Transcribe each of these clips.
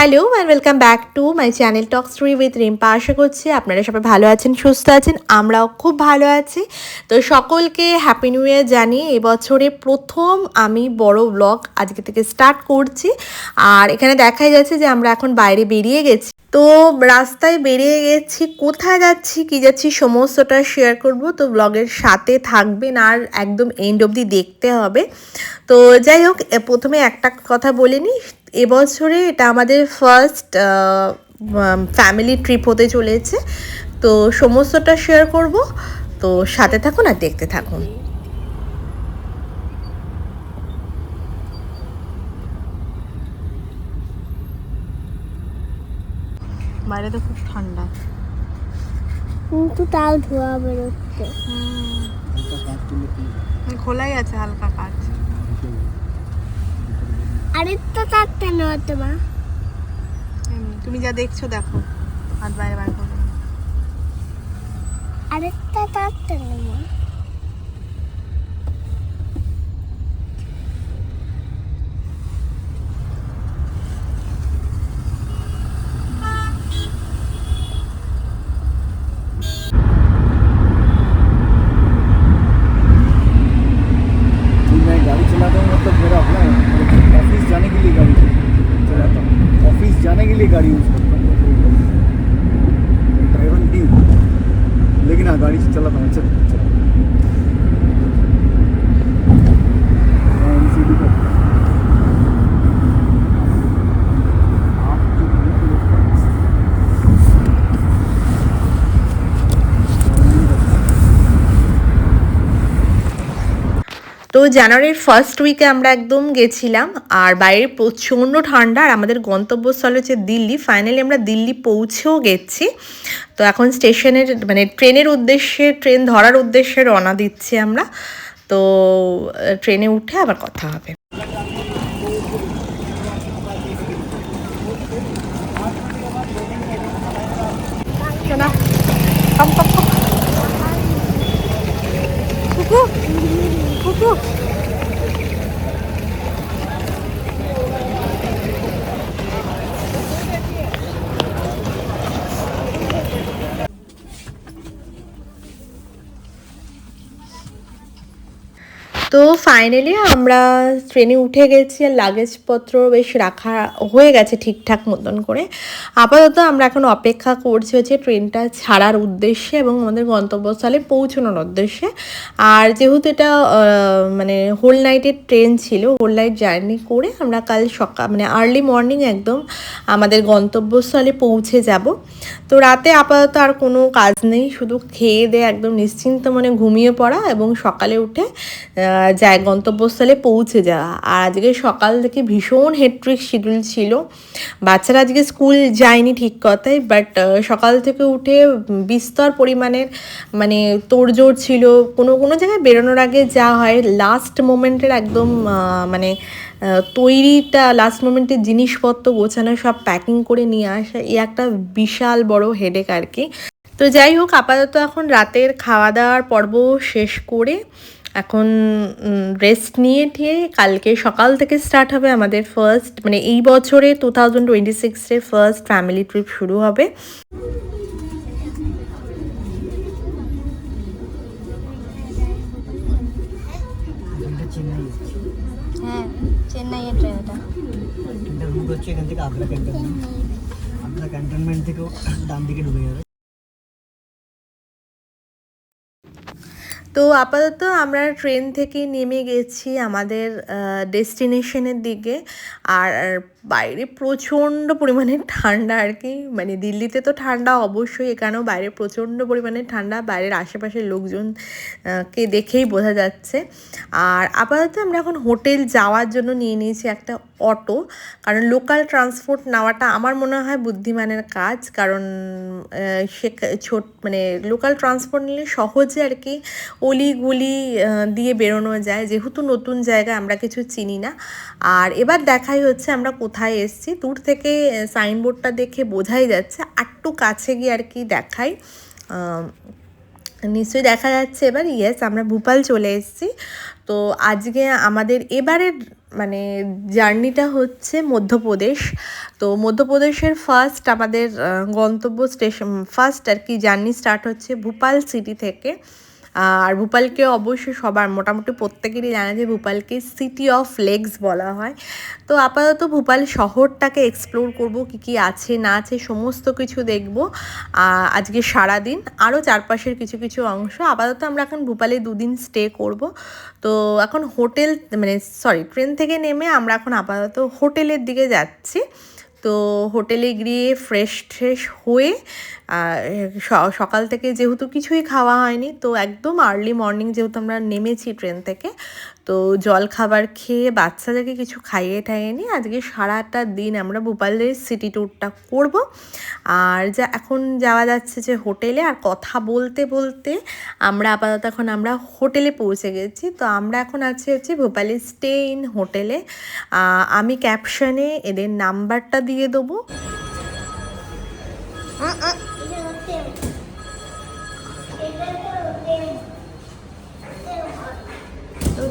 Hello and welcome back to my channel talk story with Rimpa আশা করছি আপনারা সবাই ভালো আছেন, সুস্থ আছেন, আমরাও খুব ভালো আছি। তো সকলকে হ্যাপি নিউ ইয়ার জানি এবছরে প্রথম আমি বড় ব্লগ আজকে থেকে স্টার্ট করছি। আর এখানে দেখাই যাচ্ছে যে আমরা এখন বাইরে বেরিয়ে গেছি। তো রাস্তায় বেরিয়ে গেছি, কোথায় যাচ্ছি, কি যাচ্ছি সমস্তটা শেয়ার করব। তো ব্লগের সাথে থাকবেন আর একদম এন্ড অবধি দেখতে হবে। তো যাই হোক প্রথমে একটা কথা বলে নিই এবছরে এটা আমাদের ফার্স্ট ফ্যামিলি ট্রিপ হতে চলেছে। তো সমস্তটা শেয়ার করব। তো সাথে থাকুন আর দেখতে থাকুন। বাইরে তো খুব ঠান্ডা। কিন্তু তাও ধোয়া বেরোচ্ছে। খোলাই আছে হালকা কাজ। আরেকটা চারটে নেওয়াতে মা? তুমি যা দেখছ দেখো হাত বাইরে বার করো। আরেকটা চারটে নেব मैं তো জানুয়ারির ফার্স্ট উইকে আমরা একদম গেছিলাম, আর বাইরে প্রচণ্ড ঠান্ডা, আর আমাদের গন্তব্যস্থল হচ্ছে দিল্লি ফাইনালি আমরা দিল্লি পৌঁছেও গেছি। তো এখন স্টেশনের মানে ট্রেনের উদ্দেশ্যে, ট্রেন ধরার উদ্দেশ্যে রওনা দিচ্ছি আমরা। তো ট্রেনে উঠে আবার কথা হবে। তো ফাইনালি আমরা ট্রেনে উঠে গেছি আর লাগেজপত্র বেশ রাখা হয়ে গেছে ঠিকঠাক মতন করে। আপাতত আমরা এখন অপেক্ষা করছি হচ্ছে ট্রেনটা ছাড়ার উদ্দেশ্যে এবং আমাদের গন্তব্যস্থলে পৌঁছানোর উদ্দেশ্যে। আর যেহেতু এটা মানে হোল নাইটের ট্রেন ছিল হোল নাইট জার্নি করে আমরা কাল সকাল মানে আর্লি মর্নিং একদম আমাদের গন্তব্যস্থলে পৌঁছে যাব। তো রাতে আপাতত আর কোনো কাজ নেই, শুধু খেয়ে দিয়ে একদম নিশ্চিন্ত মনে ঘুমিয়ে পড়া এবং সকালে উঠে যায় গন্তব্যস্থলে পৌঁছে যাওয়া। আর আজকে সকাল থেকে ভীষণ হেট্রিক শিডিউল ছিল। বাচ্চারা আজকে স্কুল যায়নি ঠিক কথাই বাট সকাল থেকে উঠে বিস্তর পরিমাণের মানে তোড়জোড় ছিল। কোনো কোনো জায়গায় বেরোনোর আগে যা হয় লাস্ট মোমেন্টের একদম মানে তৈরিটা লাস্ট মোমেন্টের জিনিসপত্র গোছানো, সব প্যাকিং করে নিয়ে আসা, এই একটা বিশাল বড় হেডেক আর কি। তো যাই হোক, আপাতত এখন রাতের খাওয়া দাওয়ার পর্ব শেষ করে এখন রেস্ট নিয়ে ঠিয়ে কালকে সকাল থেকে স্টার্ট হবে আমাদের ফার্স্ট মানে এই বছরে টু থাউজেন্ড টোয়েন্টি সিক্সের ফার্স্ট ফ্যামিলি ট্রিপ শুরু হবে। হ্যাঁ চেন্নাইয়ের ট্রেন এটা। এটা রুট হচ্ছে এখান থেকে আগ্রা ক্যান্টনমেন্ট আগ্রা ক্যান্টনমেন্ট থেকেও ডান দিকে ঢুকে যাবে। তো আপাতত আমরা ট্রেন থেকে নেমে গেছি আমাদের ডেস্টিনেশনের দিকে। আর বাইরে প্রচণ্ড পরিমাণে ঠান্ডা আর কি। মানে দিল্লিতে তো ঠান্ডা অবশ্যই এখানেও বাইরে প্রচণ্ড পরিমাণে ঠান্ডা। বাইরের আশেপাশের লোকজন কে দেখেই বোঝা যাচ্ছে। আর আপাতত আমরা এখন হোটেল যাওয়ার জন্য নিয়ে নিয়েছি একটা অটো। কারণ লোকাল ট্রান্সপোর্ট নেওয়াটা আমার মনে হয় বুদ্ধিমানের কাজ। কারণ সে ছোট মানে লোকাল ট্রান্সপোর্ট নিলে সহজে আর কি অলি গুলি দিয়ে বেরোনো যায়। যেহেতু নতুন জায়গা, আমরা কিছু চিনি না। আর এবার দেখাই হচ্ছে আমরা কোথায় এসেছি। দূর থেকে সাইনবোর্ডটা দেখে বোঝাই যাচ্ছে। আটটু কাছে গিয়ে আর কি দেখাই। নিশ্চয়ই দেখা যাচ্ছে এবার। ইয়েস আমরা ভূপাল চলে এসেছি। তো আজকে আমাদের এবারের মানে জার্নিটা হচ্ছে মধ্যপ্রদেশ। তো মধ্যপ্রদেশের ফার্স্ট আমাদের গন্তব্য স্টেশন ফার্স্ট আর কি জার্নি স্টার্ট হচ্ছে ভূপাল সিটি থেকে। আর ভোপালকে অবশ্যই সবার মোটামুটি প্রত্যেকেরই জানা যে ভূপালকে সিটি অফ লেগস বলা হয়। তো আপাতত ভূপাল শহরটাকে এক্সপ্লোর করব, কি কি আছে, না আছে, সমস্ত কিছু দেখব। আজকে সারা দিন আরও চারপাশের কিছু কিছু অংশ। আপাতত আমরা এখন ভোপালে দুদিন স্টে করব। তো এখন হোটেল মানে সরি ট্রেন থেকে নেমে আমরা এখন আপাতত হোটেলের দিকে যাচ্ছি। তো হোটেলে গিয়ে ফ্রেশ ট্রেশ হয়ে সকাল থেকে যেহেতু কিছুই খাওয়া হয়নি, তো একদম আর্লি মর্নিং যেহেতু আমরা নেমেছি ট্রেন থেকে, তো জল খাবার খেয়ে বাচ্চাদেরকে কিছু খাইয়ে টাইয়ে নিয়ে আজকে সারাটা দিন আমরা ভোপালের সিটি ট্যুরটা করব। আর যা, এখন যাওয়া যাচ্ছে যে হোটেলে, আর কথা বলতে বলতে আমরা আপাতত এখন আমরা হোটেলে পৌঁছে গেছি। তো আমরা এখন আছি হচ্ছে ভোপালে স্টে ইন হোটেলে আমি ক্যাপশনে এদের নাম্বারটা দিয়ে দেবো।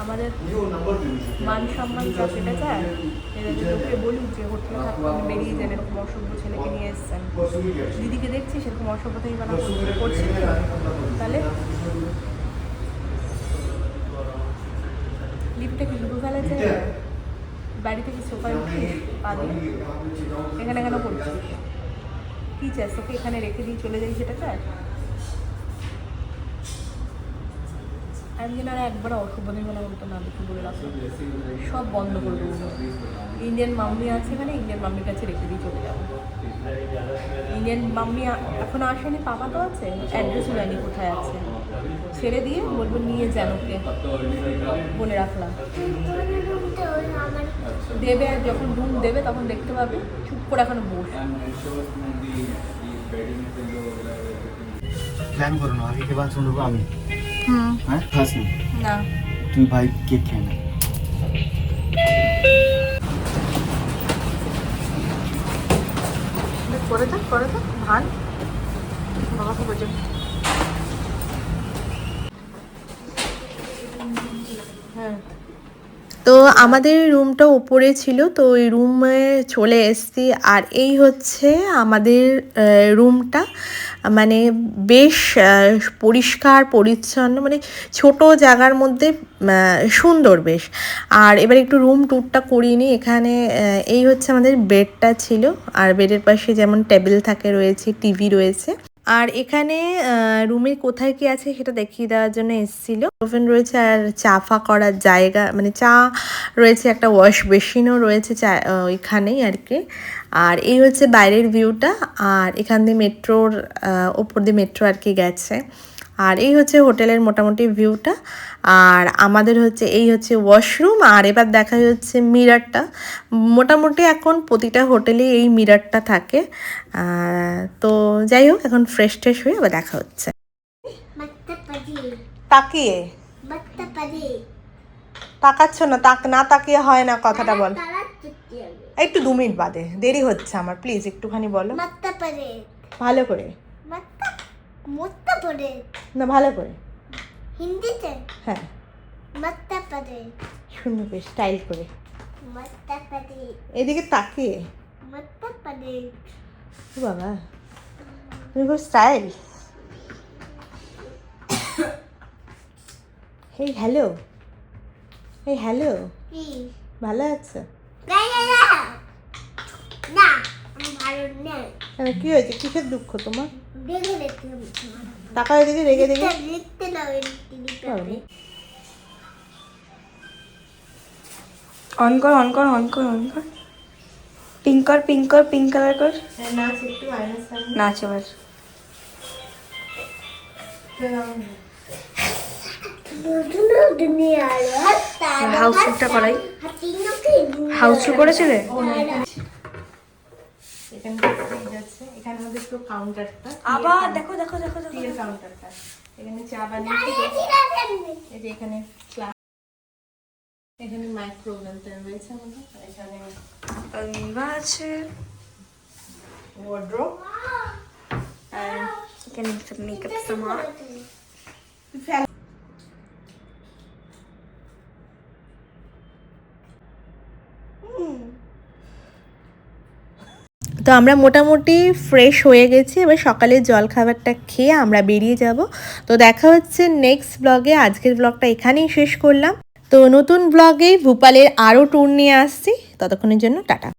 আমাদের মান সম্মান যা চায় এদের লোককে বলি যে হোটেলে থাকবেন বেরিয়ে যান এরকম অসভ্য ছেলেকে নিয়ে এসছেন। দিদিকে দেখছিস এরকম অসভ্যতাই বানা করছিস তো? তাহলে লিফটে কি শুধু ফেলেছে বাড়িতে কি সোফায় উঠে পা দিয়ে? এখানে কেন করছিস কী চাস তোকে এখানে রেখে দিয়ে চলে যাই সেটা চাস আমি আর একবার অসভ্যতাই বলা বলতো না কিছু বলে রাখো সব বন্ধ করে দেবো। ইন্ডিয়ান মাম্মি আছে মানে ইন্ডিয়ান মাম্মির কাছে রেখে দিয়ে চলে যাব। ইন্ডিয়ান মাম্মি এখনও আসেনি, পাপা তো আছে অ্যাড্রেসও জানি কোথায় আছে। ছেড়ে দিয়ে বলব নিয়ে যান ওকে। বলে রাখলাম। দেবে আর যখন রুম দেবে তখন দেখতে পাবে। চুপ করে এখন বস। প্ল্যান করো না আগে কেবার শুনব আমি। হুম। হ্যাঁ খাস না। না। তুই ভাই কেক খেয়ে না। করে থাক করে থাক ভান বাবাকে বোঝে হ্যাঁ তো আমাদের রুমটা উপরে ছিল, তো ওই রুমে চলে এসেছি। আর এই হচ্ছে আমাদের রুমটা। মানে বেশ পরিষ্কার, পরিচ্ছন্ন মানে ছোট জায়গার মধ্যে সুন্দর বেশ। আর এবার একটু রুম ট্যুরটা করিয়ে নিই এখানে এই হচ্ছে আমাদের বেডটা ছিল। আর বেডের পাশে যেমন টেবিল থাকে, রয়েছে, টিভি রয়েছে। আর এখানে রুমের কোথায় কি আছে সেটা দেখিয়ে দেওয়ার জন্য এসেছিল। ওভেন রয়েছে আর চা ফা করার জায়গা মানে চা রয়েছে, একটা ওয়াশ বেসিনও রয়েছে চা ওইখানেই আর কি। আর এই হচ্ছে বাইরের ভিউটা, আর এখান দিয়ে মেট্রোর ওপর দিয়ে মেট্রো আর কি গেছে। আর এই হচ্ছে হোটেলের মোটামুটি ভিউটা। আর আমাদের হচ্ছে এই হচ্ছে ওয়াশরুম আর এবার দেখা হচ্ছে মিরারটা মোটামুটি এখন প্রতিটা হোটেলে এই মিরারটা থাকে। তো যাই হোক এখন ফ্রেশ ট্রেশ হয়ে আবার দেখা হচ্ছে। তাকিয়ে? তাকাচ্ছ না তাক না তাকিয়ে হয় না কথাটা বল। একটু দু মিনিট বাদে দেরি হচ্ছে আমার প্লিজ একটুখানি বলো। ভালো করে। না ভালো করে। হিন্দিতে? হ্যাঁ। মধ্য প্রদেশ সুন্দর বেশ স্টাইল করে। মধ্য প্রদেশ এদিকে তাকিয়ে। প্রদেশ ও বাবা তুমি খুব style hey hello hey hello ভালো আছো? না ভালো নেই। কি হয়েছে? কিসের দুঃখ তোমার? টাকা এদিকে রেখে দেখে। অন কর অন কর অন কর অন কর। পিঙ্ক কর পিঙ্ক কর পিঙ্ক কালার কর। হ্যাঁ নাচ এবার। হাউস করাই। হাউস করেছিলে এখানে ফ্রিজ আছে এখানে আমাদের পুরো কাউন্টারটা আবার দেখো দেখো দেখো দেখো টিয়ের কাউন্টারটা এখানে চা বানিয়েছি এই যে এখানে এখানে মাইক্রো রয়েছে আমাদের এখানে আলমিরা আছে। ওয়ার্ড্রোব এখানে মেকআপ সামান। তো আমরা মোটামুটি ফ্রেশ হয়ে গেছি। এবার সকালের জল খাবারটা খেয়ে আমরা বেরিয়ে যাব। তো দেখা হচ্ছে নেক্সট ব্লগে আজকের ব্লগটা এখানেই শেষ করলাম। তো নতুন ব্লগে ভূপালের আরও ট্যুর নিয়ে আসছি। ততক্ষণের জন্য টাটা।